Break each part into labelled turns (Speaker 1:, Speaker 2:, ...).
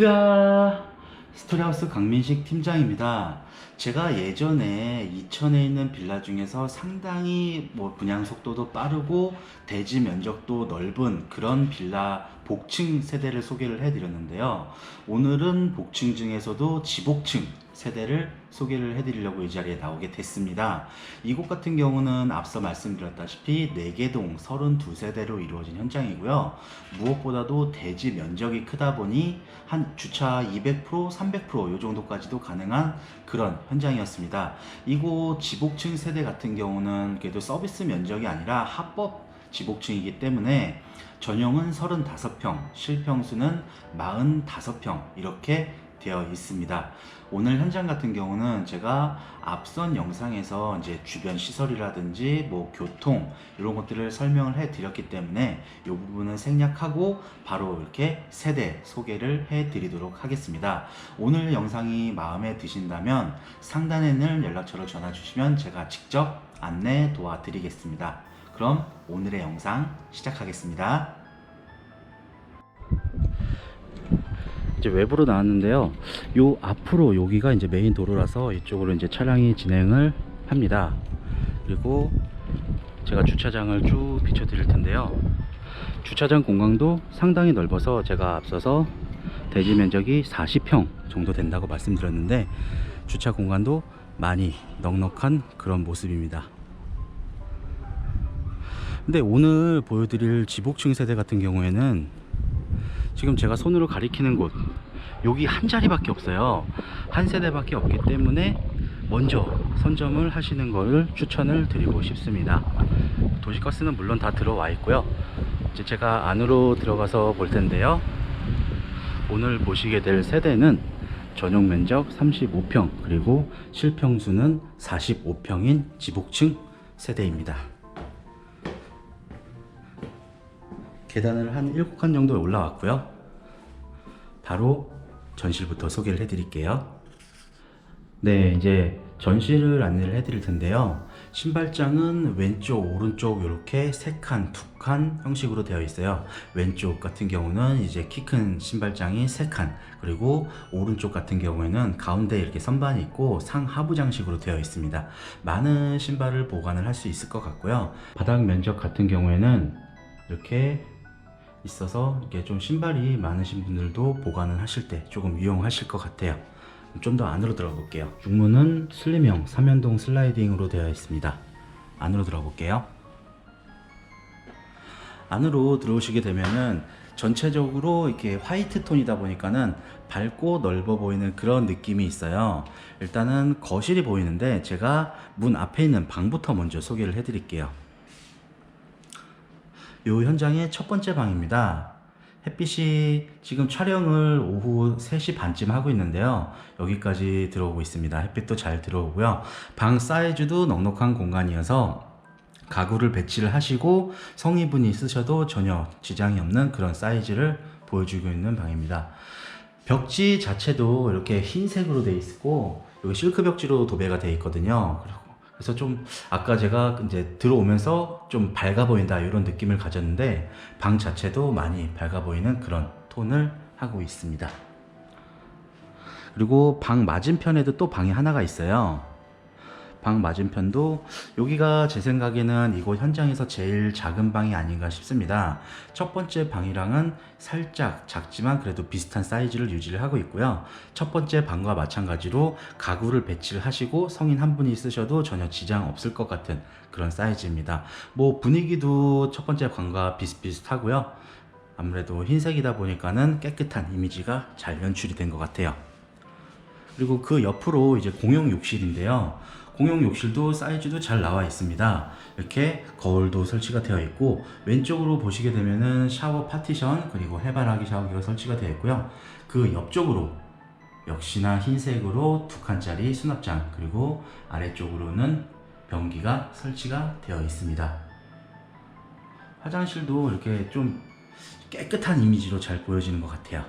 Speaker 1: 으아 스토리하우스 강민식 팀장입니다. 제가 예전에 이천에 있는 빌라 중에서 상당히 뭐 분양 속도도 빠르고 대지 면적도 넓은 그런 빌라 복층 세대를 소개를 해 드렸는데요. 오늘은 복층 중에서도 지복층 세대를 소개를 해드리려고 이 자리에 나오게 됐습니다. 이곳 같은 경우는 앞서 말씀드렸다시피 4개동 32세대로 이루어진 현장이고요. 무엇보다도 대지 면적이 크다 보니 한 주차 200%, 300%이 정도까지도 가능한 그런 현장이었습니다. 이곳 지복층 세대 같은 경우는 그래도 서비스 면적이 아니라 합법 지복층이기 때문에 전용은 35평, 실평수는 45평 이렇게 되어 있습니다. 오늘 현장 같은 경우는 제가 앞선 영상에서 이제 주변 시설이라든지 뭐 교통 이런 것들을 설명을 해 드렸기 때문에 이 부분은 생략하고 바로 이렇게 세대 소개를 해 드리도록 하겠습니다. 오늘 영상이 마음에 드신다면 상단에 있는 연락처로 전화 주시면 제가 직접 안내 도와드리겠습니다. 그럼 오늘의 영상 시작하겠습니다. 이제 외부로 나왔는데요. 요 앞으로 여기가 이제 메인 도로라서 이쪽으로 이제 차량이 진행을 합니다. 그리고 제가 주차장을 쭉 비춰 드릴 텐데요. 주차장 공간도 상당히 넓어서 제가 앞서서 대지 면적이 40평 정도 된다고 말씀드렸는데 주차 공간도 많이 넉넉한 그런 모습입니다. 근데 오늘 보여드릴 지복층 세대 같은 경우에는 지금 제가 손으로 가리키는 곳. 여기 한 자리밖에 없어요. 한 세대밖에 없기 때문에 먼저 선점을 하시는 것을 추천을 드리고 싶습니다. 도시가스는 물론 다 들어와 있고요. 이제 제가 안으로 들어가서 볼 텐데요. 오늘 보시게 될 세대는 전용 면적 35평 그리고 실평수는 45평인 지복층 세대입니다 계단을 한 7칸 정도 올라왔고요. 바로 전실부터 소개를 해드릴게요. 네, 이제 전실을 안내를 해드릴 텐데요. 신발장은 왼쪽, 오른쪽 이렇게 세 칸, 두 칸 형식으로 되어 있어요. 왼쪽 같은 경우는 이제 키 큰 신발장이 세 칸, 그리고 오른쪽 같은 경우에는 가운데 이렇게 선반이 있고 상하부 장식으로 되어 있습니다. 많은 신발을 보관을 할 수 있을 것 같고요. 바닥 면적 같은 경우에는 이렇게 있어서 이게 좀 신발이 많으신 분들도 보관을 하실 때 조금 유용하실 것 같아요. 좀 더 안으로 들어가 볼게요. 중문은 슬림형 3연동 슬라이딩으로 되어 있습니다. 안으로 들어가 볼게요. 안으로 들어오시게 되면은 전체적으로 이렇게 화이트 톤이다 보니까는 밝고 넓어 보이는 그런 느낌이 있어요. 일단은 거실이 보이는데 제가 문 앞에 있는 방부터 먼저 소개를 해 드릴게요. 요 현장의 첫 번째 방입니다. 햇빛이 지금 촬영을 오후 3시 반쯤 하고 있는데요. 여기까지 들어오고 있습니다. 햇빛도 잘 들어오고요. 방 사이즈도 넉넉한 공간이어서 가구를 배치를 하시고 성인분이 쓰셔도 전혀 지장이 없는 그런 사이즈를 보여주고 있는 방입니다. 벽지 자체도 이렇게 흰색으로 되어 있고 여기 실크 벽지로 도배가 되어 있거든요. 그래서 좀 아까 제가 이제 들어오면서 좀 밝아 보인다 이런 느낌을 가졌는데 방 자체도 많이 밝아 보이는 그런 톤을 하고 있습니다. 그리고 방 맞은편에도 또 방이 하나가 있어요. 방 맞은편도 여기가 제 생각에는 이곳 현장에서 제일 작은 방이 아닌가 싶습니다. 첫 번째 방이랑은 살짝 작지만 그래도 비슷한 사이즈를 유지를 하고 있고요. 첫 번째 방과 마찬가지로 가구를 배치를 하시고 성인 한 분이 쓰셔도 전혀 지장 없을 것 같은 그런 사이즈입니다. 뭐 분위기도 첫 번째 방과 비슷비슷하고요. 아무래도 흰색이다 보니까는 깨끗한 이미지가 잘 연출이 된 것 같아요. 그리고 그 옆으로 이제 공용 욕실인데요. 공용 욕실도 사이즈도 잘 나와 있습니다. 이렇게 거울도 설치가 되어 있고 왼쪽으로 보시게 되면은 샤워 파티션 그리고 해바라기 샤워기가 설치가 되어 있고요. 그 옆쪽으로 역시나 흰색으로 두 칸짜리 수납장 그리고 아래쪽으로는 변기가 설치가 되어 있습니다. 화장실도 이렇게 좀 깨끗한 이미지로 잘 보여지는 것 같아요.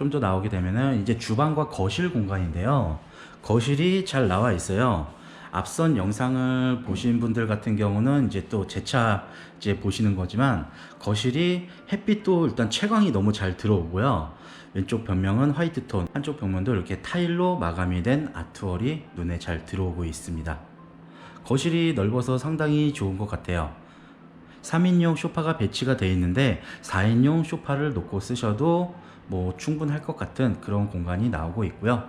Speaker 1: 좀 더 나오게 되면은 이제 주방과 거실 공간인데요. 거실이 잘 나와 있어요. 앞선 영상을 보신 분들 같은 경우는 이제 또 재차 이제 보시는 거지만 거실이 햇빛도 일단 채광이 너무 잘 들어오고요. 왼쪽 벽면은 화이트 톤, 한쪽 벽면도 이렇게 타일로 마감이 된 아트월이 눈에 잘 들어오고 있습니다. 거실이 넓어서 상당히 좋은 것 같아요. 3인용 소파가 배치가 되어 있는데 4인용 소파를 놓고 쓰셔도 뭐 충분할 것 같은 그런 공간이 나오고 있고요.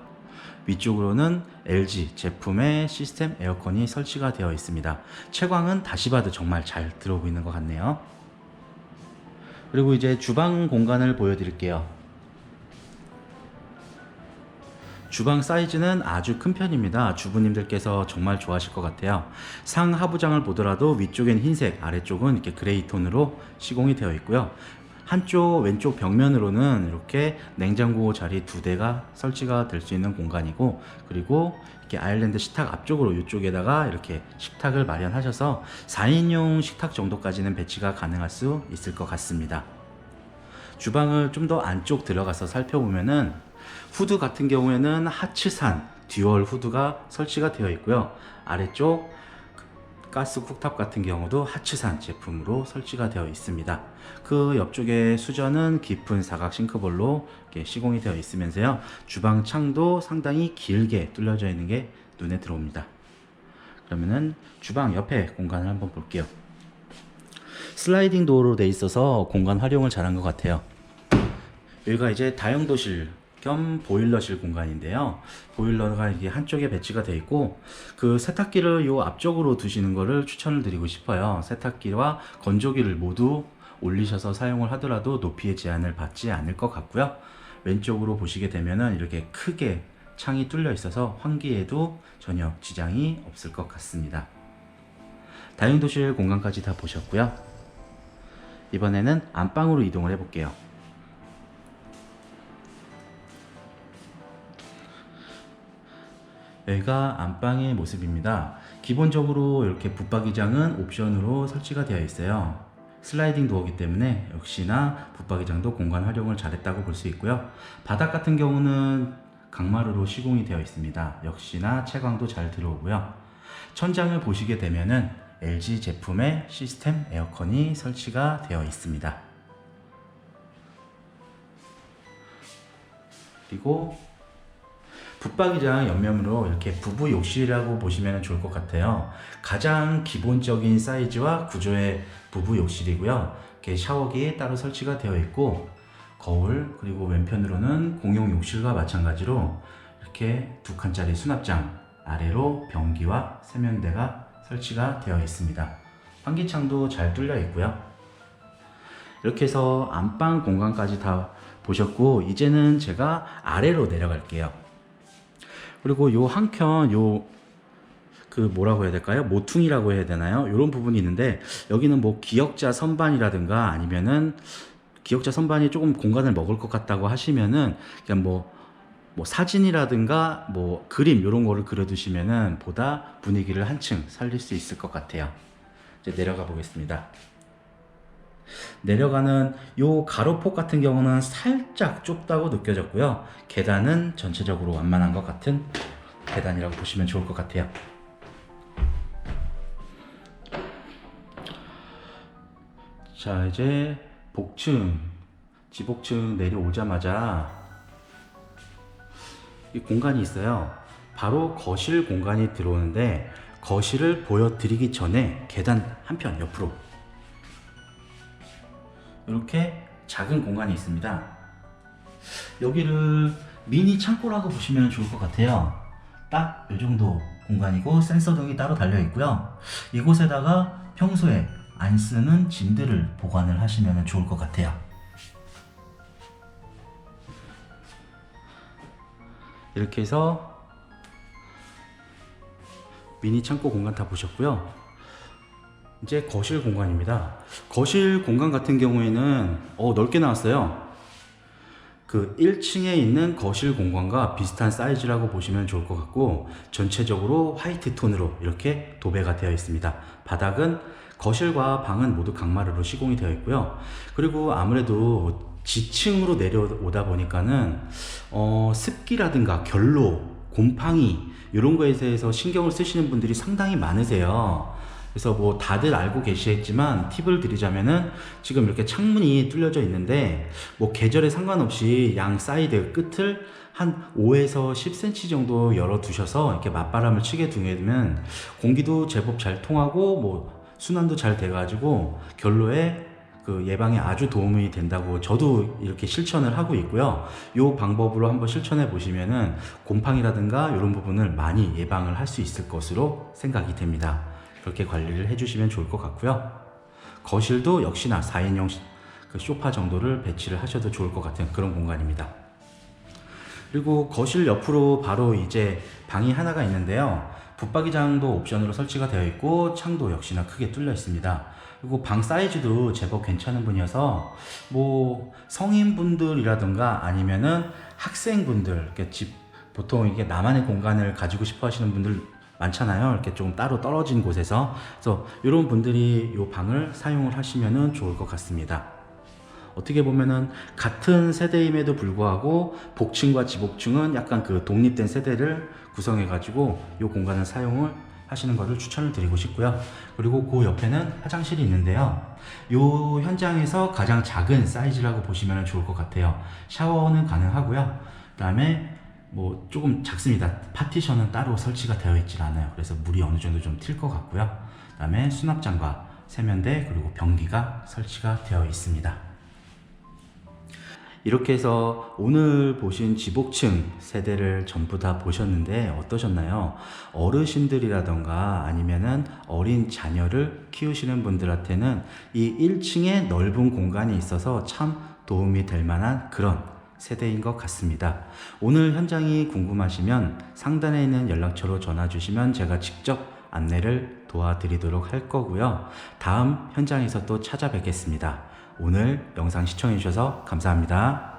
Speaker 1: 위쪽으로는 LG 제품의 시스템 에어컨이 설치가 되어 있습니다. 채광은 다시 봐도 정말 잘 들어오고 있는 것 같네요. 그리고 이제 주방 공간을 보여드릴게요. 주방 사이즈는 아주 큰 편입니다. 주부님들께서 정말 좋아하실 것 같아요. 상 하부장을 보더라도 위쪽엔 흰색, 아래쪽은 이렇게 그레이 톤으로 시공이 되어 있고요. 한쪽 왼쪽 벽면으로는 이렇게 냉장고 자리 두 대가 설치가 될 수 있는 공간이고 그리고 이렇게 아일랜드 식탁 앞쪽으로 이쪽에다가 이렇게 식탁을 마련하셔서 4인용 식탁 정도까지는 배치가 가능할 수 있을 것 같습니다. 주방을 좀 더 안쪽 들어가서 살펴보면은 후드 같은 경우에는 하츠산 듀얼 후드가 설치가 되어 있고요. 아래쪽 가스 쿡탑 같은 경우도 하츠산 제품으로 설치가 되어 있습니다. 그 옆쪽에 수전은 깊은 사각 싱크볼로 시공이 되어 있으면서요. 주방 창도 상당히 길게 뚫려져 있는 게 눈에 들어옵니다. 그러면은 주방 옆에 공간을 한번 볼게요. 슬라이딩 도어로 돼 있어서 공간 활용을 잘한 것 같아요. 여기가 이제 다용도실 겸 보일러실 공간인데요. 보일러가 이게 한쪽에 배치가 되어 있고 그 세탁기를 요 앞쪽으로 두시는 거를 추천을 드리고 싶어요. 세탁기와 건조기를 모두 올리셔서 사용을 하더라도 높이의 제한을 받지 않을 것 같고요. 왼쪽으로 보시게 되면은 이렇게 크게 창이 뚫려 있어서 환기에도 전혀 지장이 없을 것 같습니다. 다용도실 공간까지 다 보셨고요. 이번에는 안방으로 이동을 해볼게요. 여기가 안방의 모습입니다. 기본적으로 이렇게 붙박이장은 옵션으로 설치가 되어 있어요. 슬라이딩 도어기 때문에 역시나 붙박이장도 공간 활용을 잘했다고 볼 수 있고요. 바닥 같은 경우는 강마루로 시공이 되어 있습니다. 역시나 채광도 잘 들어오고요. 천장을 보시게 되면은 LG 제품의 시스템 에어컨이 설치가 되어 있습니다. 그리고 붙박이장 옆면으로 이렇게 부부 욕실이라고 보시면 좋을 것 같아요. 가장 기본적인 사이즈와 구조의 부부 욕실이고요. 이렇게 샤워기 따로 설치가 되어 있고 거울 그리고 왼편으로는 공용 욕실과 마찬가지로 이렇게 두 칸짜리 수납장 아래로 변기와 세면대가 설치가 되어 있습니다. 환기창도 잘 뚫려 있고요. 이렇게 해서 안방 공간까지 다 보셨고 이제는 제가 아래로 내려갈게요. 그리고 요 한켠 요 그 뭐라고 해야 될까요? 모퉁이라고 해야 되나요? 이런 부분이 있는데 여기는 뭐 기역자 선반이라든가 아니면은 기역자 선반이 조금 공간을 먹을 것 같다고 하시면은 그냥 뭐, 뭐 사진이라든가 뭐 그림 이런 거를 그려두시면은 보다 분위기를 한층 살릴 수 있을 것 같아요. 이제 내려가 보겠습니다. 내려가는 요 가로폭 같은 경우는 살짝 좁다고 느껴졌고요. 계단은 전체적으로 완만한 것 같은 계단이라고 보시면 좋을 것 같아요. 자, 이제 복층, 지복층 내려오자마자 이 공간이 있어요. 바로 거실 공간이 들어오는데 거실을 보여드리기 전에 계단 한 편 옆으로 이렇게 작은 공간이 있습니다. 여기를 미니 창고라고 보시면 좋을 것 같아요. 딱 이 정도 공간이고 센서 등이 따로 달려 있고요. 이곳에다가 평소에 안 쓰는 짐들을 보관을 하시면 좋을 것 같아요. 이렇게 해서 미니 창고 공간 다 보셨고요. 이제 거실 공간입니다. 거실 공간 같은 경우에는 어, 넓게 나왔어요. 그 1층에 있는 거실 공간과 비슷한 사이즈라고 보시면 좋을 것 같고 전체적으로 화이트 톤으로 이렇게 도배가 되어 있습니다. 바닥은 거실과 방은 모두 강마루로 시공이 되어 있고요. 그리고 아무래도 지층으로 내려오다 보니까는 어, 습기라든가 결로 곰팡이 이런 거에 대해서 신경을 쓰시는 분들이 상당히 많으세요. 그래서 뭐 다들 알고 계시겠지만 팁을 드리자면은 지금 이렇게 창문이 뚫려져 있는데 뭐 계절에 상관없이 양 사이드 끝을 한 5에서 10cm 정도 열어 두셔서 이렇게 맞바람을 치게 두면 공기도 제법 잘 통하고 뭐 순환도 잘 돼가지고 결로에 그 예방에 아주 도움이 된다고 저도 이렇게 실천을 하고 있고요. 이 방법으로 한번 실천해 보시면은 곰팡이라든가 이런 부분을 많이 예방을 할 수 있을 것으로 생각이 됩니다. 그렇게 관리를 해주시면 좋을 것 같고요. 거실도 역시나 4인용 그 소파 정도를 배치를 하셔도 좋을 것 같은 그런 공간입니다. 그리고 거실 옆으로 바로 이제 방이 하나가 있는데요. 붙박이장도 옵션으로 설치가 되어 있고 창도 역시나 크게 뚫려 있습니다. 그리고 방 사이즈도 제법 괜찮은 분이어서 뭐 성인분들이라든가 아니면은 학생분들 집 보통 이게 나만의 공간을 가지고 싶어 하시는 분들 많잖아요. 이렇게 좀 따로 떨어진 곳에서 그래서 이런 분들이 이 방을 사용을 하시면은 좋을 것 같습니다. 어떻게 보면은 같은 세대임에도 불구하고 복층과 지복층은 약간 그 독립된 세대를 구성해 가지고 이 공간을 사용을 하시는 것을 추천을 드리고 싶고요. 그리고 그 옆에는 화장실이 있는데요. 이 현장에서 가장 작은 사이즈라고 보시면 좋을 것 같아요. 샤워는 가능하고요. 그 다음에 뭐 조금 작습니다. 파티션은 따로 설치가 되어 있질 않아요. 그래서 물이 어느 정도 좀 튈 것 같고요. 그 다음에 수납장과 세면대 그리고 변기가 설치가 되어 있습니다. 이렇게 해서 오늘 보신 지복층 세대를 전부 다 보셨는데 어떠셨나요? 어르신들이라던가 아니면은 어린 자녀를 키우시는 분들한테는 이 1층에 넓은 공간이 있어서 참 도움이 될 만한 그런 세대인 것 같습니다. 오늘 현장이 궁금하시면 상단에 있는 연락처로 전화 주시면 제가 직접 안내를 도와드리도록 할 거고요. 다음 현장에서 또 찾아뵙겠습니다. 오늘 영상 시청해 주셔서 감사합니다.